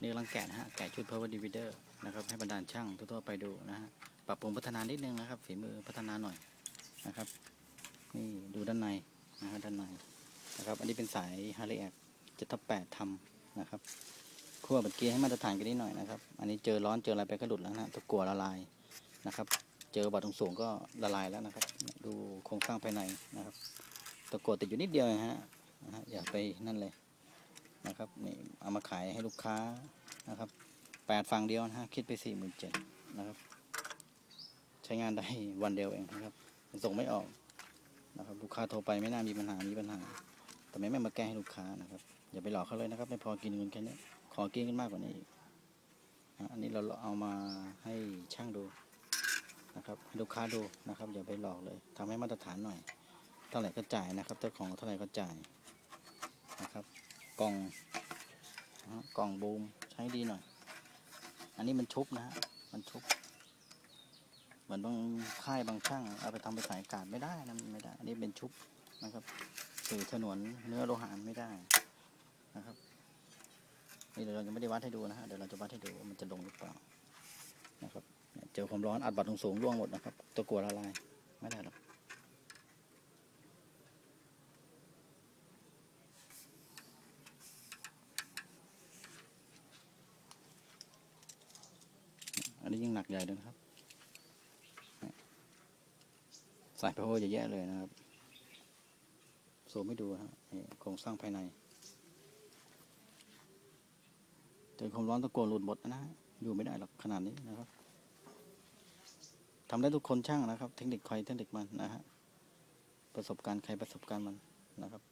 นี่กำลังแกะนะฮะ แกะชุด power divider นะครับ ให้บรรดาช่างทั่วๆไปดูนะฮะ ปรับปรุงพัฒนานิดนึงนะครับ ฝีมือพัฒนาหน่อยนะครับ นี่ดูด้านในนะฮะด้านในนะครับ อันนี้เป็นสายฮาร์เลย์จะทับแปดทำนะครับคั่วบัดเกียร์ให้มาตรฐานกันนิดหน่อยนะครับ อันนี้เจอร้อนเจออะไรไปก็หลุดแล้วนะฮะตะกัวละลายนะครับ เจอบัดสูงก็ละลายแล้วนะครับ ดูโครงสร้างภายในนะครับ ตะกัวติดอยู่นิดเดียวนะฮะอย่าไปนั่นเลย นะครับนี่เอามาขายให้ลูกค้านะครับแปดฝั่งเดียวนะฮะคิดไปสี่หมื่นเจ็ดนะครับ ใช้งานได้วันเดียวเองนะครับ ส่งไม่ออกนะครับ ลูกค้าโทรไปไม่น่ามีปัญหามีปัญหา แต่ไม่ไม่มาแก้ให้ลูกค้านะครับอย่าไปหลอกเขาเลยนะครับ ไม่พอกินเงินแค่นี้ขอกินกันมากกว่านี้อีกอันนี้เราเอามาให้ช่างดูนะครับให้ลูกค้าดูนะครับ อย่าไปหลอกเลยทำให้มาตรฐานหน่อยเท่าไหร่ก็จ่ายนะครับเจ้าของเท่าไหร่ก็จ่าย กล่องกล่องบูมใช้ดีหน่อย อันนี้มันชุบนะฮะมันชุบ เหมือนบางค่ายบางช่างเอาไปทำไปสายอากาศไม่ได้นะไม่ได้ อันนี้เป็นชุบนะครับสื่อถนวนเนื้อโลหะไม่ได้นะครับนี่เดี๋ยวเราจะไม่ได้วัดให้ดูนะฮะเดี๋ยวเราจะวัดให้ดูว่ามันจะลงหรือเปล่านะครับเจอความร้อนอัดบัตรสูงร่วงหมดนะครับตัวกลัวละลายไม่ได้หรอก อั นนี้ยิ่งหนักใหญ่เลยนะครับสายพาวเวอร์จะแย่เลยนะครับซูมให้ดูนะครับโครงสร้างภายในเจอความร้อนตะโกนหลุดหมดนะฮะอยู่ไม่ได้หรอกขนาดนี้นะครับทำได้ทุกคนช่างนะครับ เทคนิคใครเทคนิคมันนะฮะประสบการณ์ใครประสบการณ์มันนะครับ